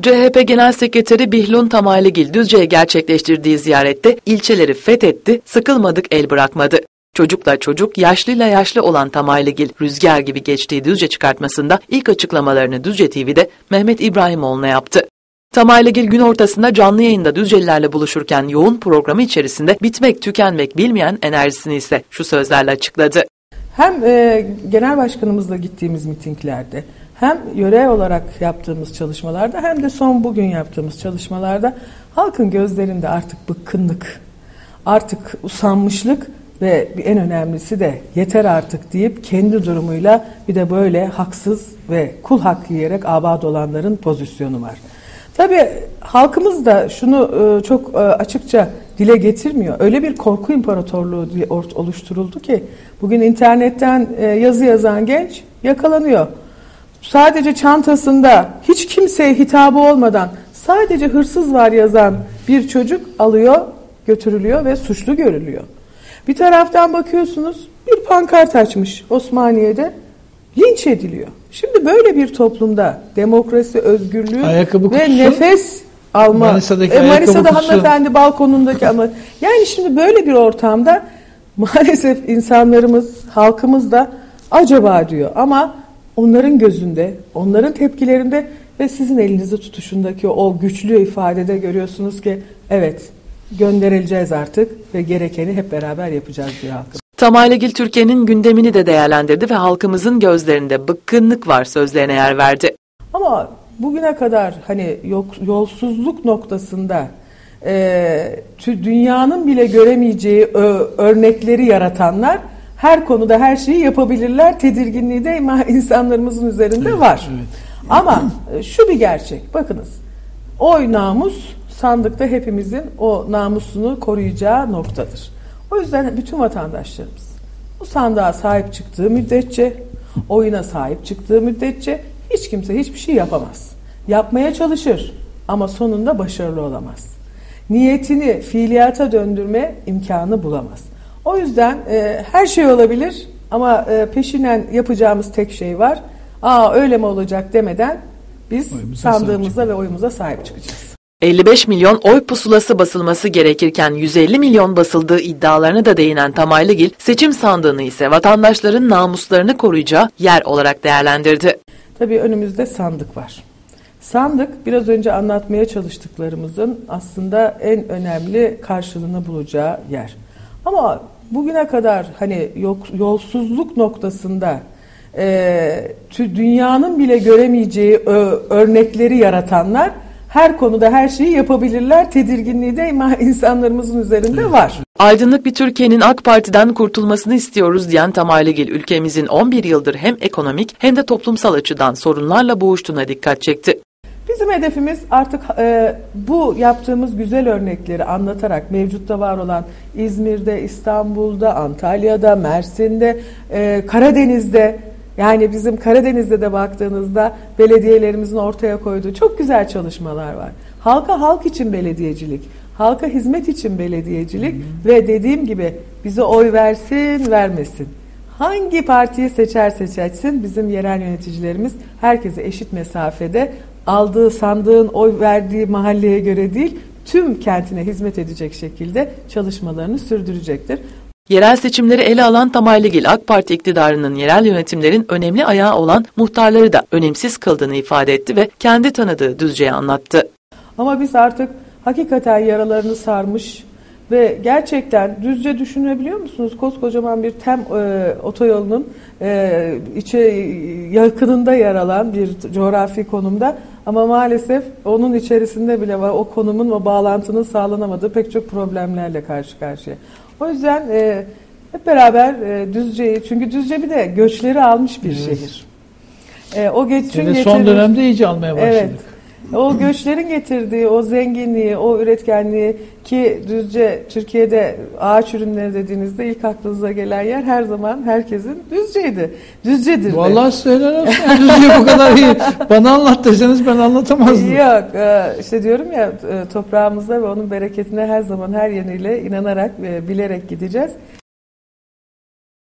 CHP Genel Sekreteri Bihlun Tamaylıgil Düzce'ye gerçekleştirdiği ziyarette ilçeleri fethetti, sıkılmadık el bırakmadı. Çocukla çocuk, yaşlıyla yaşlı olan Tamaylıgil rüzgar gibi geçtiği Düzce çıkartmasında ilk açıklamalarını Düzce TV'de Mehmet İbrahimoğlu'na yaptı. Tamaylıgil gün ortasında canlı yayında Düzcelilerle buluşurken yoğun programı içerisinde bitmek tükenmek bilmeyen enerjisini ise şu sözlerle açıkladı. Hem e, genel başkanımızla gittiğimiz mitinglerde hem yöre olarak yaptığımız çalışmalarda hem de son bugün yaptığımız çalışmalarda halkın gözlerinde artık bıkkınlık, artık usanmışlık ve en önemlisi de yeter artık deyip kendi durumuyla bir de böyle haksız ve kul hakkı yiyerek abad olanların pozisyonu var. Tabii halkımız da şunu e, çok e, açıkça dile getirmiyor. Öyle bir korku imparatorluğu oluşturuldu ki bugün internetten e, yazı yazan genç yakalanıyor. Sadece çantasında hiç kimseye hitabı olmadan sadece hırsız var yazan bir çocuk alıyor, götürülüyor ve suçlu görülüyor. Bir taraftan bakıyorsunuz bir pankart açmış Osmaniye'de linç ediliyor. Şimdi böyle bir toplumda demokrasi, özgürlüğü ayakkabı ve nefes alma. Manisa'daki e, Manisa'da hanımefendi balkonundaki ama yani şimdi böyle bir ortamda maalesef insanlarımız, halkımız da acaba diyor ama onların gözünde, onların tepkilerinde ve sizin elinizi tutuşundaki o güçlü ifadede görüyorsunuz ki evet gönderileceğiz artık ve gerekeni hep beraber yapacağız diyor halkım. Tamaygil Türkiye'nin gündemini de değerlendirdi ve halkımızın gözlerinde bıkkınlık var sözlerine yer verdi. Ama bugüne kadar hani yolsuzluk noktasında e, dünyanın bile göremeyeceği örnekleri yaratanlar her konuda her şeyi yapabilirler. Tedirginliği de insanlarımızın üzerinde evet, var. Evet. Ama e, şu bir gerçek. Bakınız. Oy namus sandıkta hepimizin o namusunu koruyacağı noktadır. O yüzden bütün vatandaşlarımız bu sandığa sahip çıktığı müddetçe, oyuna sahip çıktığı müddetçe hiç kimse hiçbir şey yapamaz. Yapmaya çalışır ama sonunda başarılı olamaz. Niyetini fiiliyata döndürme imkanı bulamaz. O yüzden e, her şey olabilir ama e, peşinen yapacağımız tek şey var. Aa öyle mi olacak demeden biz oyumuza sandığımıza ve oyumuza sahip çıkacağız. 55 milyon oy pusulası basılması gerekirken 150 milyon basıldığı iddialarına da değinen Tamaylıgil, seçim sandığını ise vatandaşların namuslarını koruyacağı yer olarak değerlendirdi. Tabii önümüzde sandık var. Sandık biraz önce anlatmaya çalıştıklarımızın aslında en önemli karşılığını bulacağı yer. Ama bugüne kadar hani yolsuzluk noktasında e, dünyanın bile göremeyeceği örnekleri yaratanlar her konuda her şeyi yapabilirler. Tedirginliği de insanlarımızın üzerinde var. Aydınlık bir Türkiye'nin AK Parti'den kurtulmasını istiyoruz diyen Tamaylıgil ülkemizin 11 yıldır hem ekonomik hem de toplumsal açıdan sorunlarla boğuştuğuna dikkat çekti. Bizim hedefimiz artık e, bu yaptığımız güzel örnekleri anlatarak mevcutta var olan İzmir'de, İstanbul'da, Antalya'da, Mersin'de, e, Karadeniz'de yani bizim Karadeniz'de de baktığınızda belediyelerimizin ortaya koyduğu çok güzel çalışmalar var. Halka halk için belediyecilik, halka hizmet için belediyecilik hı ve dediğim gibi bize oy versin vermesin. Hangi partiyi seçer seçersin bizim yerel yöneticilerimiz herkese eşit mesafede aldığı sandığın oy verdiği mahalleye göre değil tüm kentine hizmet edecek şekilde çalışmalarını sürdürecektir. Yerel seçimleri ele alan Tamaylıgil AK Parti iktidarının yerel yönetimlerin önemli ayağı olan muhtarları da önemsiz kıldığını ifade etti ve kendi tanıdığı Düzce'ye anlattı. Ama biz artık hakikaten yaralarını sarmış ve gerçekten düzce düşünebiliyor musunuz? Koskocaman bir tem e, otoyolunun e, içe yakınında yer alan bir coğrafi konumda ama maalesef onun içerisinde bile var o konumun o bağlantının sağlanamadığı pek çok problemlerle karşı karşıya. O yüzden e, hep beraber e, Düzce'yi çünkü Düzce bir de göçleri almış bir evet. şehir. E, o göçün getirdiği, son dönemde iyice almaya başladık. Evet. O göçlerin getirdiği o zenginliği, o üretkenliği ki Düzce Türkiye'de ağaç ürünleri dediğinizde ilk aklınıza gelen yer her zaman herkesin Düzce'ydi. Düzce'dir. Vallahi söyler Düzce bu kadar iyi. Bana anlat deseniz ben anlatamazdım. Yok e, işte diyorum ya e, toprağımızda ve onun bereketine her zaman her yönüyle inanarak bilerek gideceğiz.